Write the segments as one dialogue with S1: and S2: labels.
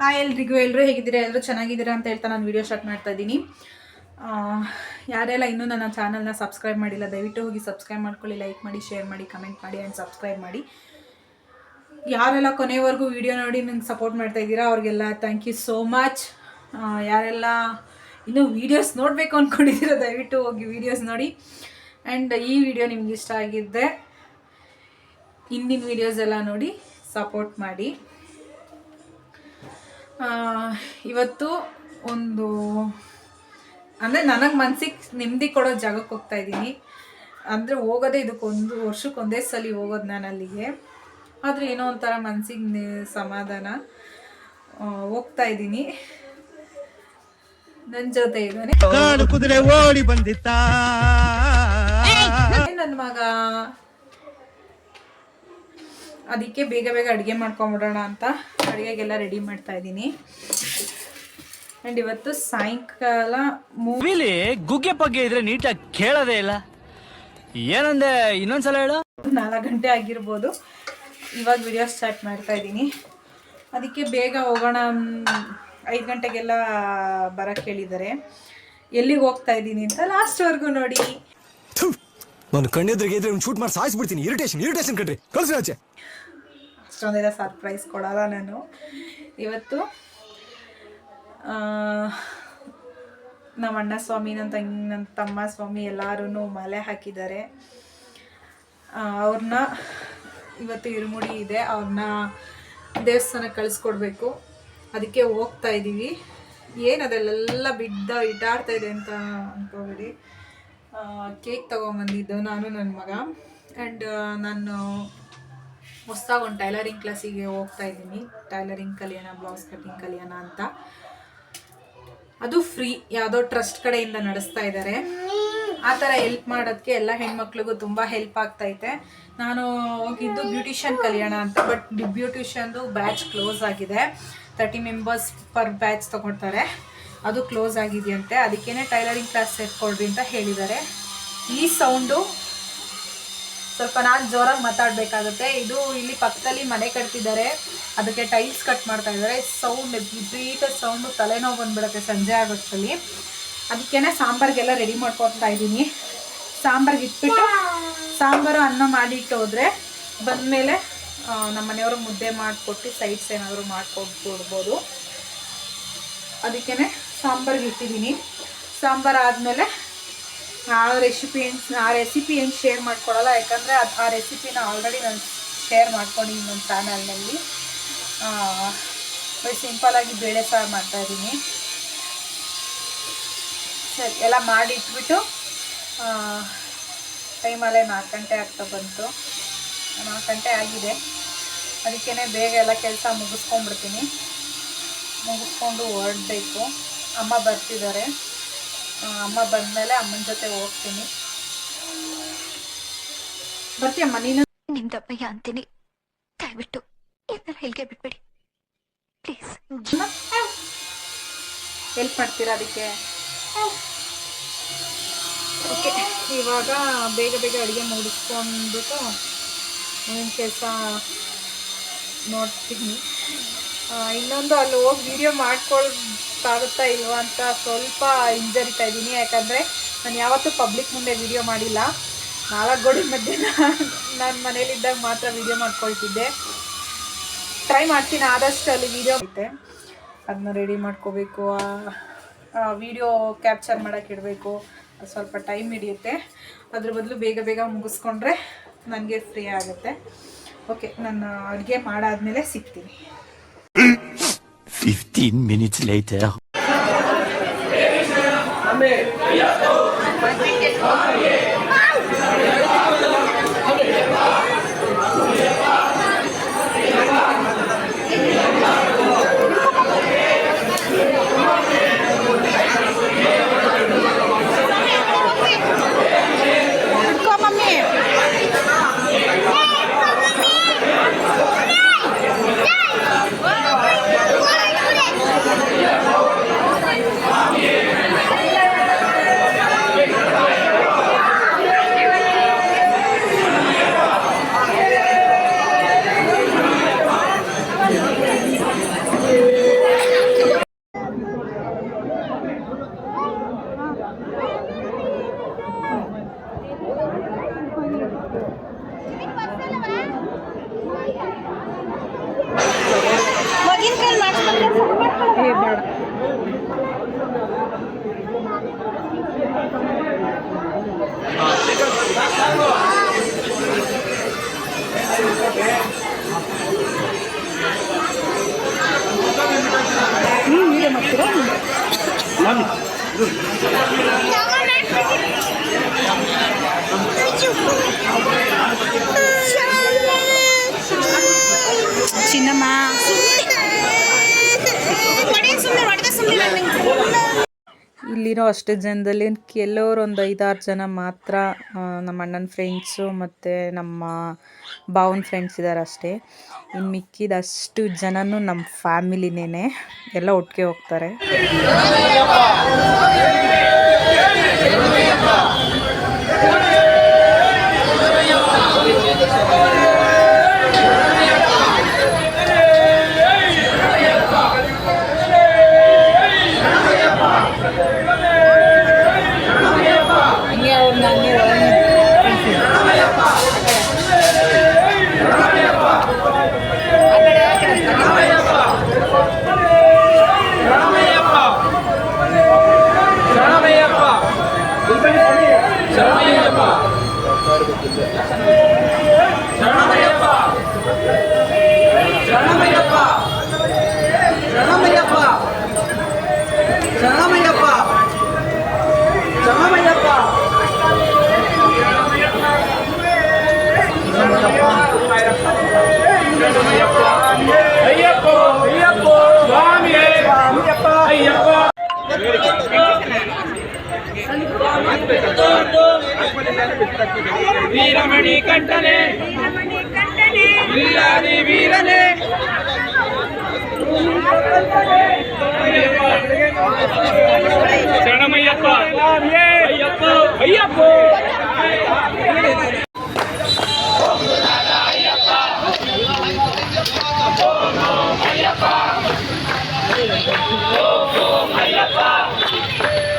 S1: Hi ಎಲ್ರಿಗೂ ಎಲ್ಲರೂ ಹೇಗಿದ್ದೀರಾ? ಎಲ್ಲರೂ ಚೆನ್ನಾಗಿದ್ದೀರಾ ಅಂತ ಹೇಳ್ತಾ ನಾನು ವಿಡಿಯೋ ಸ್ಟಾರ್ಟ್ ಮಾಡ್ತಾ ಇದ್ದೀನಿ. ಆ, ಯಾರೆಲ್ಲ ಇನ್ನೂ ನನ್ನ ಚಾನಲ್ನ ಸಬ್ಸ್ಕ್ರೈಬ್ ಮಾಡಿಲ್ಲ ದಯವಿಟ್ಟು ಹೋಗಿ ಸಬ್ಸ್ಕ್ರೈಬ್ ಮಾಡ್ಕೊಳ್ಳಿ ಲೈಕ್ ಮಾಡಿ ಶೇರ್ ಮಾಡಿ ಕಮೆಂಟ್ ಮಾಡಿ ಆ್ಯಂಡ್ ಸಬ್ಸ್ಕ್ರೈಬ್ ಮಾಡಿ. ಯಾರೆಲ್ಲ ಕೊನೆವರೆಗೂ ವಿಡಿಯೋ ನೋಡಿ ನಂಗೆ ಸಪೋರ್ಟ್ ಮಾಡ್ತಾ ಇದ್ದೀರಾ ಅವ್ರಿಗೆಲ್ಲ ಥ್ಯಾಂಕ್ ಯು ಸೋ ಮಚ್ ಯಾರೆಲ್ಲ ಇನ್ನೂ ವೀಡಿಯೋಸ್ ನೋಡಬೇಕು ಅಂದ್ಕೊಂಡಿದ್ದೀರಾ ದಯವಿಟ್ಟು ಹೋಗಿ ವೀಡಿಯೋಸ್ ನೋಡಿ. ಆ್ಯಂಡ್ ಈ ವಿಡಿಯೋ ನಿಮ್ಗೆ ಇಷ್ಟ ಆಗಿದ್ದೆ ಹಿಂದಿನ ವೀಡಿಯೋಸ್ ಎಲ್ಲ ನೋಡಿ ಸಪೋರ್ಟ್ ಮಾಡಿ. ಆ, ಇವತ್ತು ಒಂದು ಅಂದರೆ ನನಗೆ ಮನಸ್ಸಿಗೆ ನೆಮ್ಮದಿ ಕೊಡೋ ಜಾಗಕ್ಕೆ ಹೋಗ್ತಾ ಇದ್ದೀನಿ ಅಂದರೆ ಹೋಗೋದೇ ಇದಕ್ಕೊಂದು ವರ್ಷಕ್ಕೆ ಒಂದೇ ಸಲ ಹೋಗೋದು ನಾನು ಅಲ್ಲಿಗೆ ಆದರೆ ಏನೋ ಒಂಥರ ಮನ್ಸಿಗೆ ಸಮಾಧಾನ ಹೋಗ್ತಾ ಇದ್ದೀನಿ ನನ್ನ ಜೊತೆ ಇದ್ದಾನೆ.
S2: ಕುದುರೆ ಓಡಿ ಬಂದಿತ್ತ?
S1: ನನ್ನ ಮಗ. ಅದಕ್ಕೆ ಬೇಗ ಬೇಗ ಅಡುಗೆ ಮಾಡ್ಕೊಂಬಿಡೋಣ ಅಂತ ಅಡುಗೆಗೆಲ್ಲ ರೆಡಿ ಮಾಡ್ತಾ ಇದ್ದೀನಿ. ಆ್ಯಂಡ್ ಇವತ್ತು ಸಾಯಂಕಾಲ
S3: ಮೂವಿಲಿ ಗುಗ್ಗೆ ಪಗ್ಗೆ ಇದ್ರೆ ನೀಟಾಗಿ ಕೇಳೋದೇ ಇಲ್ಲ. ಏನಂದೆ ಇನ್ನೊಂದ್ಸಲ ಹೇಳು.
S1: ನಾಲ್ಕು ಗಂಟೆ ಆಗಿರ್ಬೋದು. ಇವಾಗ ವಿಡಿಯೋ ಸ್ಟಾರ್ಟ್ ಮಾಡ್ತಾ ಇದ್ದೀನಿ. ಅದಕ್ಕೆ ಬೇಗ ಹೋಗೋಣ ಐದು ಗಂಟೆಗೆಲ್ಲ ಬರೋಕ್ಕೆ ಹೇಳಿದ್ದಾರೆ. ಎಲ್ಲಿಗೆ ಹೋಗ್ತಾ ಇದ್ದೀನಿ ಅಂತ ಲಾಸ್ಟ್ವರೆಗೂ ನೋಡಿ.
S4: ನಾನು ಕಣ್ಣೆದ್ರಿಗೆ ಇದ್ರೆ ಶೂಟ್ ಮಾಡಿ ಸಾಯಿಸ್ಬಿಡ್ತೀನಿ ಇರಿಟೇಷನ್ ಇರಿಟೇಷನ್ ಕಣ್ರಿ. ಕಳ್ಸಿ ಆಚೆ.
S1: ಅಷ್ಟೊಂದೆಲ್ಲ ಸರ್ಪ್ರೈಸ್ ಕೊಡಲ್ಲ ನಾನು. ಇವತ್ತು ನಮ್ಮ ಅಣ್ಣ ಸ್ವಾಮಿ, ನನ್ನ ತಂಗಿ, ನನ್ನ ತಮ್ಮ ಸ್ವಾಮಿ ಎಲ್ಲರೂ ಮಲೆ ಹಾಕಿದ್ದಾರೆ. ಅವ್ರನ್ನ ಇವತ್ತು ಇರುಮುಡಿ ಇದೆ. ಅವ್ರನ್ನ ದೇವಸ್ಥಾನಕ್ಕೆ ಕಳಿಸ್ಕೊಡ್ಬೇಕು. ಅದಕ್ಕೆ ಹೋಗ್ತಾ ಇದ್ದೀವಿ ಏನು ಬಿದ್ದ ಇಟ್ಟಾಡ್ತಾ ಇದೆ ಅಂತ ಅನ್ಕೋಬೇಡಿ. ಕೇಕ್ ತೊಗೊಂಬಂದಿದ್ದು ನಾನು ನನ್ನ ಮಗ. ಆ್ಯಂಡ್ ನಾನು ಹೊಸ್ದಾಗಿ ಒಂದು ಟೈಲರಿಂಗ್ ಕ್ಲಾಸಿಗೆ ಹೋಗ್ತಾ ಇದ್ದೀನಿ. ಟೈಲರಿಂಗ್ ಕಲಿಯೋಣ ಬ್ಲೌಸ್ ಕಟಿಂಗ್ ಕಲಿಯೋಣ ಅಂತ. ಅದು ಫ್ರೀ ಯಾವುದೋ ಟ್ರಸ್ಟ್ ಕಡೆಯಿಂದ ನಡೆಸ್ತಾ ಇದ್ದಾರೆ ಆ ಥರ ಹೆಲ್ಪ್ ಮಾಡೋದಕ್ಕೆ ಎಲ್ಲ ಹೆಣ್ಮಕ್ಳಿಗೂ ತುಂಬ ಹೆಲ್ಪ್ ಆಗ್ತೈತೆ ನಾನು ಹೋಗಿದ್ದು ಬ್ಯೂಟಿಷಿಯನ್ ಕಲಿಯೋಣ ಅಂತ ಬಟ್ ಬ್ಯೂಟಿಷಿಯನ್ದು ಬ್ಯಾಚ್ ಕ್ಲೋಸ್ ಆಗಿದೆ. ತರ್ಟಿ ಮೆಂಬರ್ಸ್ ಪರ್ ಬ್ಯಾಚ್ ತೊಗೊಳ್ತಾರೆ. ಅದು ಕ್ಲೋಸ್ ಆಗಿದೆಯಂತೆ, ಅದಕ್ಕೇನೆ ಟೈಲರಿಂಗ್ ಕ್ಲಾಸ್ ಸೇರ್ಕೊಳ್ರಿ ಅಂತ ಹೇಳಿದ್ದಾರೆ. ಈ ಸೌಂಡು ಸ್ವಲ್ಪ ನಾನು ಜೋರಾಗಿ ಮಾತಾಡಬೇಕಾಗುತ್ತೆ. ಇದು ಇಲ್ಲಿ ಪಕ್ಕದಲ್ಲಿ ಮನೆ ಕಟ್ತಿದ್ದಾರೆ. ಅದಕ್ಕೆ ಟೈಲ್ಸ್ ಕಟ್ ಮಾಡ್ತಾ ಇದ್ದಾರೆ. ಸೌಂಡ್, ವಿಪರೀತ ಸೌಂಡು ತಲೆನೋವು ಬಂದ್ಬಿಡುತ್ತೆ ಸಂಜೆ ಆಗೋಷ್ಟರಲ್ಲಿ. ಅದಕ್ಕೇನೆ ಸಾಂಬಾರಿಗೆಲ್ಲ ರೆಡಿ ಮಾಡ್ಕೊತಾ ಇದ್ದೀನಿ. ಸಾಂಬಾರ್ಗೆ ಇಟ್ಬಿಟ್ಟು ಸಾಂಬಾರು ಅನ್ನ ಮಾಡಿಟ್ಟು ಹೋದರೆ ಬಂದಮೇಲೆ ನಮ್ಮ ಮನೆಯವರು ಮುದ್ದೆ ಮಾಡಿಕೊಟ್ಟು ಸೈಡ್ಸ್ ಏನಾದರೂ ಮಾಡ್ಕೊಟ್ಬಿಡ್ಬೋದು. ಅದಕ್ಕೇ ಸಾಂಬಾರ್ಗೆ ಇಟ್ಟಿದ್ದೀನಿ. ಸಾಂಬಾರು ಆದಮೇಲೆ ಆ ರೆಸಿಪಿ ಆ ರೆಸಿಪಿ ಏನು ಶೇರ್ ಮಾಡ್ಕೊಡಲ್ಲ, ಯಾಕಂದರೆ ಅದು ಆ ರೆಸಿಪಿನ ಆಲ್ರೆಡಿ ನಾನು ಶೇರ್ ಮಾಡ್ಕೊಂಡಿದ್ದೀನಿ ನನ್ನ ಚಾನಲ್ನಲ್ಲಿ ಸಿಂಪಲಾಗಿ ಬೇಳೆ ಸಾರು ಮಾಡ್ತಾಯಿದ್ದೀನಿ ಸರಿ, ಎಲ್ಲ ಮಾಡಿ ಇಟ್ಬಿಟ್ಟು ಟೈಮಲ್ಲೇ ನಾಲ್ಕು ಗಂಟೆ ಆಗ್ತಾ ಬಂತು. ನಾಲ್ಕು ಗಂಟೆ ಆಗಿದೆ. ಅದಕ್ಕೇ ಬೇಗ ಎಲ್ಲ ಕೆಲಸ ಮುಗಿಸ್ಕೊಂಡ್ಬಿಡ್ತೀನಿ. ಮುಗಿಸ್ಕೊಂಡು ಹೊರಡಬೇಕು. ಅಮ್ಮ ಬರ್ತಿದ್ದಾರೆ. ಅಮ್ಮ ಬಂದಮೇಲೆ ಅಮ್ಮನ ಜೊತೆ ಹೋಗ್ತೀನಿ. ಬರ್ತೀಯಮ್ಮ ನೀನು?
S5: ನಿಮ್ದು ದಪ್ಪಯ್ಯ ಅಂತೀನಿ. ದಯವಿಟ್ಟು ಈ ಥರ ಬಿಟ್ಬಿಡಿ ಪ್ಲೀಸ್.
S1: ಹೆಲ್ಪ್ ಮಾಡ್ತೀರಾ ಅದಕ್ಕೆ? ಓಕೆ. ಇವಾಗ ಬೇಗ ಬೇಗ ಅಡುಗೆ ಮುಗಿಸ್ಕೊಂಡ್ಬಿಟ್ಟು ಮುಂದಿನ ಕೆಲಸ ನೋಡ್ತೀನಿ. ಇನ್ನೊಂದು ಅಲ್ಲಿ ಹೋಗಿ ವಿಡಿಯೋ ಮಾಡ್ಕೊಳ್ಕಾಗುತ್ತಾ ಇಲ್ವಾ ಅಂತ ಸ್ವಲ್ಪ ಹಿಂಜರಿತಾ ಇದ್ದೀನಿ. ಯಾಕಂದರೆ ನಾನು ಯಾವತ್ತೂ ಪಬ್ಲಿಕ್ ಮುಂದೆ ವಿಡಿಯೋ ಮಾಡಿಲ್ಲ. ನಾಲ್ಕು ಗೋಡೆ ಮಧ್ಯೆ ನಾನು ಮನೇಲಿದ್ದಾಗ ಮಾತ್ರ ವಿಡಿಯೋ ಮಾಡ್ಕೊಳ್ತಿದ್ದೆ. ಟ್ರೈ ಮಾಡ್ತೀನಿ, ಆದಷ್ಟು ಅಲ್ಲಿ ವಿಡಿಯೋ ಐತೆ. ಅದನ್ನ ರೆಡಿ ಮಾಡ್ಕೋಬೇಕು. ವಿಡಿಯೋ ಕ್ಯಾಪ್ಚರ್ ಮಾಡೋಕ್ಕೆ ಇಡಬೇಕು. ಸ್ವಲ್ಪ ಟೈಮ್ ಹಿಡಿಯುತ್ತೆ. ಅದ್ರ ಬದಲು ಬೇಗ ಬೇಗ ಮುಗಿಸ್ಕೊಂಡ್ರೆ ನನಗೆ ಫ್ರೀ ಆಗುತ್ತೆ. ಓಕೆ ನಾನು ಅಡುಗೆ ಮಾಡಾದಮೇಲೆ ಸಿಗ್ತೀನಿ.
S3: 15 minutes later
S1: ಇಲ್ಲಿರೋ ಅಷ್ಟು ಜನದಲ್ಲಿ ಕೆಲವರು ಒಂದು ಐದಾರು ಜನ ಮಾತ್ರ ನಮ್ಮ ಅಣ್ಣನ ಫ್ರೆಂಡ್ಸು ಮತ್ತು ನಮ್ಮ ಭಾವನ ಫ್ರೆಂಡ್ಸ್ ಇದ್ದಾರೆ ಅಷ್ಟೇ. ಇನ್ನು ಮಿಕ್ಕಿದಷ್ಟು ಜನನೂ ನಮ್ಮ ಫ್ಯಾಮಿಲಿನೇ ಎಲ್ಲ ಒಟ್ಟಿಗೆ ಹೋಗ್ತಾರೆ.
S6: Yeah. வீரமணி கண்டனே. இல்லாதி வீரனே. சரணமையப்பா Ayyappa. Ayyappa.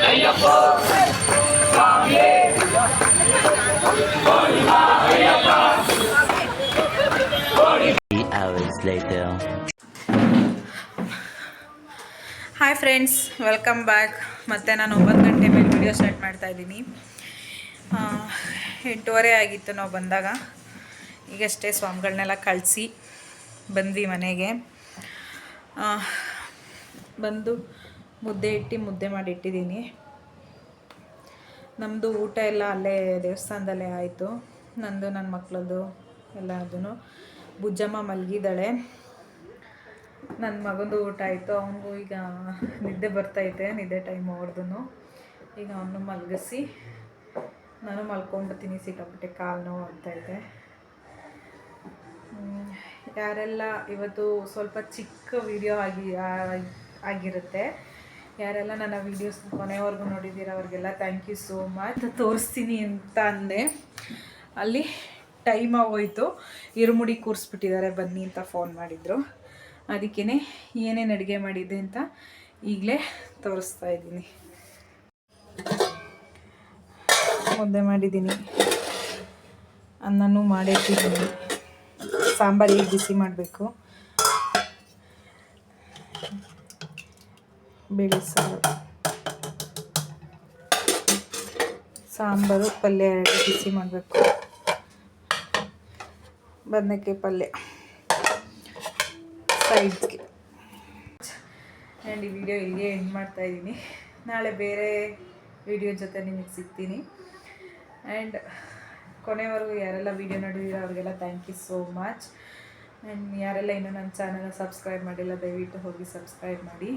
S6: Ayyappa.
S1: Hi friends welcome back ಮತ್ತು ನಾನು ಒಂಬತ್ತು ಗಂಟೆ ಮೇಲೆ ವಿಡಿಯೋ ಸ್ಟಾರ್ಟ್ ಮಾಡ್ತಾ ಇದ್ದೀನಿ. ಎಂಟೂವರೆ ಆಗಿತ್ತು ನಾವು ಬಂದಾಗ. ಈಗಷ್ಟೇ ಸ್ವಾಮಿಗಳನ್ನೆಲ್ಲ ಕಳಿಸಿ ಬಂದ್ವಿ ಮನೆಗೆ. ಬಂದು ಮುದ್ದೆ ಇಟ್ಟು ಮುದ್ದೆ ಮಾಡಿ ಇಟ್ಟಿದ್ದೀನಿ. ನಮ್ಮದು ಊಟ ಎಲ್ಲ ಅಲ್ಲೇ ದೇವಸ್ಥಾನದಲ್ಲೇ ಆಯಿತು. ನಂದು ನನ್ನ ಮಕ್ಕಳದ್ದು ಎಲ್ಲ ಅದನ್ನು. ಬುಜ್ಜಮ್ಮ ಮಲಗಿದ್ದಾಳೆ. ನನ್ನ ಮಗಂದು ಊಟ ಆಯಿತು. ಅವನಿಗೂ ಈಗ ನಿದ್ದೆ ಬರ್ತೈತೆ ನಿದ್ದೆ ಟೈಮ್ ಅವ್ರದ್ದು ಈಗ ಅವನು ಮಲಗಿಸಿ, ನಾನು ಮಲ್ಕೊಂಡ್ಬಿಡ್ತೀನಿ ಸಿಕ್ಕಾಪಟ್ಟೆ ಕಾಲು ನೋವು ಆಗ್ತೈತೆ ಯಾರೆಲ್ಲ ಇವತ್ತು ಸ್ವಲ್ಪ ಚಿಕ್ಕ ವಿಡಿಯೋ ಆಗಿ ಆಗಿರುತ್ತೆ. ಯಾರೆಲ್ಲ ನನ್ನ ವೀಡಿಯೋಸ್ ಕೊನೆವರೆಗೂ ನೋಡಿದ್ದೀರ, ಅವ್ರಿಗೆಲ್ಲ ಥ್ಯಾಂಕ್ ಯು ಸೋ ಮಚ್ ತೋರಿಸ್ತೀನಿ ಅಂತ ಅಂದೆ. ಅಲ್ಲಿ ಟೈಮ್ ಆಗೋಯ್ತು. ಇರುಮುಡಿ ಕೂರಿಸ್ಬಿಟ್ಟಿದ್ದಾರೆ, ಬನ್ನಿ ಅಂತ ಫೋನ್ ಮಾಡಿದರು. ಅದಕ್ಕೇ ಏನೇನು ಅಡುಗೆ ಮಾಡಿದ್ದೆ ಅಂತ ಈಗಲೇ ತೋರಿಸ್ತಾ ಇದ್ದೀನಿ. ಮುದ್ದೆ ಮಾಡಿದ್ದೀನಿ. ಅನ್ನನೂ ಮಾಡಿಟ್ಟಿದ್ದೀನಿ ಸಾಂಬಾರು ಈಗ ಬಿಸಿ ಮಾಡಬೇಕು. ಬೇಳೆ ಸಾರು. ಸಾಂಬಾರು ಪಲ್ಯ ಬಿಸಿ ಮಾಡಬೇಕು. ಬದನೆಕಾಯಿ ಪಲ್ಯ. ಸೈಡ್ಸ್ಗೆ ಆ್ಯಂಡ್ ಈ ವಿಡಿಯೋ ಇಲ್ಲಿಗೆ ಎಂಡ್ ಮಾಡ್ತಾ ಇದ್ದೀನಿ. ನಾಳೆ ಬೇರೆ ವಿಡಿಯೋ ಜೊತೆ ನಿಮಗೆ ಸಿಗ್ತೀನಿ. ಆ್ಯಂಡ್ ಕೊನೆವರೆಗೂ ಯಾರೆಲ್ಲ ವಿಡಿಯೋ ನೋಡಿದ್ದೀರೋ ಅವ್ರಿಗೆಲ್ಲ thank you so much and ಯಾರೆಲ್ಲ ಇನ್ನೂ ನನ್ನ ಚಾನಲ್ನ ಸಬ್ಸ್ಕ್ರೈಬ್ ಮಾಡಿಲ್ಲ, ದಯವಿಟ್ಟು ಹೋಗಿ ಸಬ್ಸ್ಕ್ರೈಬ್ ಮಾಡಿ.